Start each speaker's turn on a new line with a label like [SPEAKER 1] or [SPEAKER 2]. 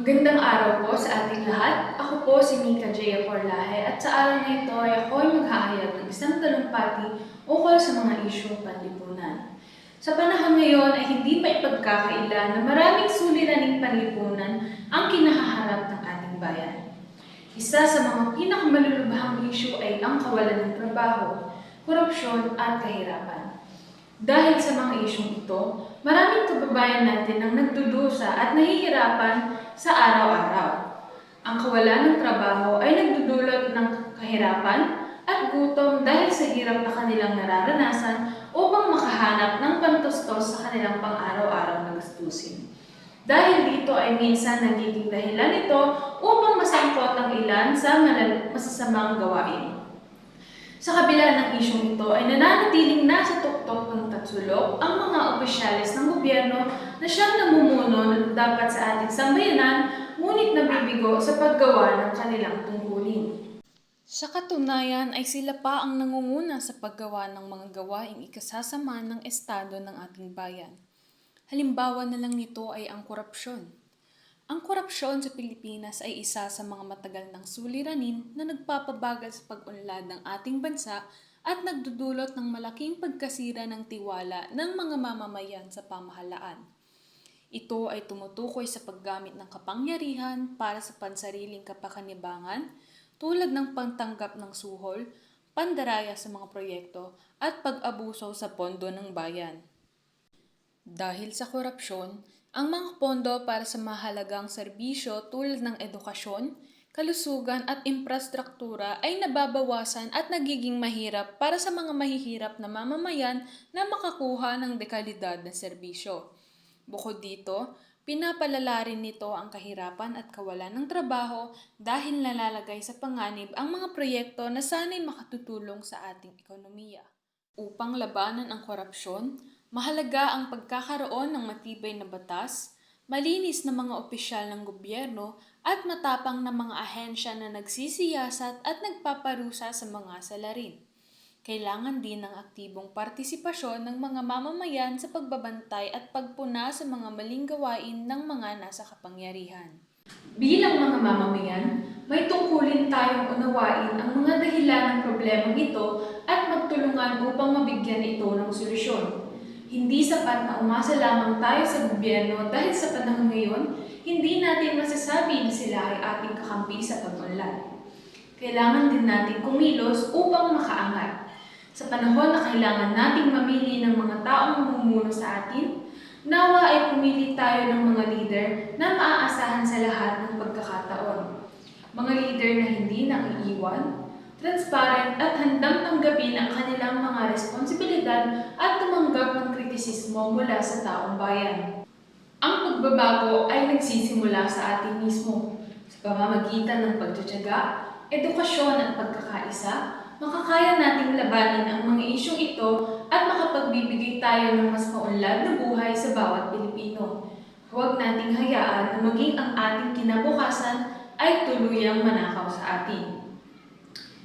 [SPEAKER 1] Magandang araw po sa ating lahat. Ako po si Mika J. Porlahe at sa araw na ito ay ako ay maghahayag ng isang talumpati ukol sa mga isyong panlipunan. Sa panahon ngayon ay hindi pa ipagkakaila na maraming suliraning panlipunan ang kinahaharap ng ating bayan. Isa sa mga pinakamalulubhang isyu ay ang kawalan ng trabaho, korupsyon at kahirapan. Dahil sa mga isyong ito, maraming kababayan natin ang nagdudusa at nahihirapan sa araw-araw. Ang kawalan ng trabaho ay nagdudulot ng kahirapan at gutom dahil sa hirap na kanilang nararanasan upang makahanap ng pantustos sa kanilang pang-araw-araw na gastusin. Dahil dito ay minsan nagiging dahilan ito upang masangkot ang ilan sa masasamang gawain. Sa kabila ng isyong ito ay nananatiling nasa tuktok ng tatsulok ang mga opisyalis ng gobyerno na siyang namumuno na dapat sa ating sambayanan ngunit nabibigo sa paggawa ng kanilang tungkulin. Sa katunayan ay sila pa ang nangunguna sa paggawa ng mga gawaing ikasasama ng estado ng ating bayan. Halimbawa na lang nito ay ang korupsyon. Ang korupsyon sa Pilipinas ay isa sa mga matagal ng suliranin na nagpapabagal sa pag-unlad ng ating bansa at nagdudulot ng malaking pagkasira ng tiwala ng mga mamamayan sa pamahalaan. Ito ay tumutukoy sa paggamit ng kapangyarihan para sa pansariling kapakanibangan tulad ng pagtanggap ng suhol, pandaraya sa mga proyekto at pag-abuso sa pondo ng bayan. Dahil sa korupsyon, ang mga pondo para sa mahalagang serbisyo tulad ng edukasyon, kalusugan at infrastruktura ay nababawasan at nagiging mahirap para sa mga mahihirap na mamamayan na makakuha ng dekalidad na serbisyo. Bukod dito, pinapalala rin nito ang kahirapan at kawalan ng trabaho dahil nalalagay sa panganib ang mga proyekto na sana'y makatutulong sa ating ekonomiya. Upang labanan ang korupsyon, mahalaga ang pagkakaroon ng matibay na batas, malinis na mga opisyal ng gobyerno at matapang na mga ahensya na nagsisiyasat at nagpaparusa sa mga salarin. Kailangan din ng aktibong partisipasyon ng mga mamamayan sa pagbabantay at pagpuna sa mga maling gawain ng mga nasa kapangyarihan. Bilang mga mamamayan, may tungkulin tayong unawain ang mga dahilan ng problemang ito at magtulungan upang mabigyan ito ng solusyon. Hindi sapat na umasa lamang tayo sa gobyerno dahil sa panahon ngayon, hindi natin masasabi na sila ay ating kakampi sa pag-unlad. Kailangan din natin kumilos upang makaangat. Sa panahon na kailangan nating mamili ng mga taong mamumuno sa atin, nawa ay pumili tayo ng mga leader na maaasahan sa lahat ng pagkakataon. Mga leader na hindi naiiwan, transparent at handang tanggapin ang kanilang mga responsibilidad at tumanggap ng kritisismo mula sa taong bayan. Ang pagbabago ay nagsisimula sa atin mismo. Sa pamamagitan ng pagtsatsaga, edukasyon at pagkakaisa, makakaya nating labanan ang mga isyong ito at makapagbibigay tayo ng mas maunlad na buhay sa bawat Pilipino. Huwag nating hayaan na maging ang ating kinabukasan ay tuluyang manakaw sa atin.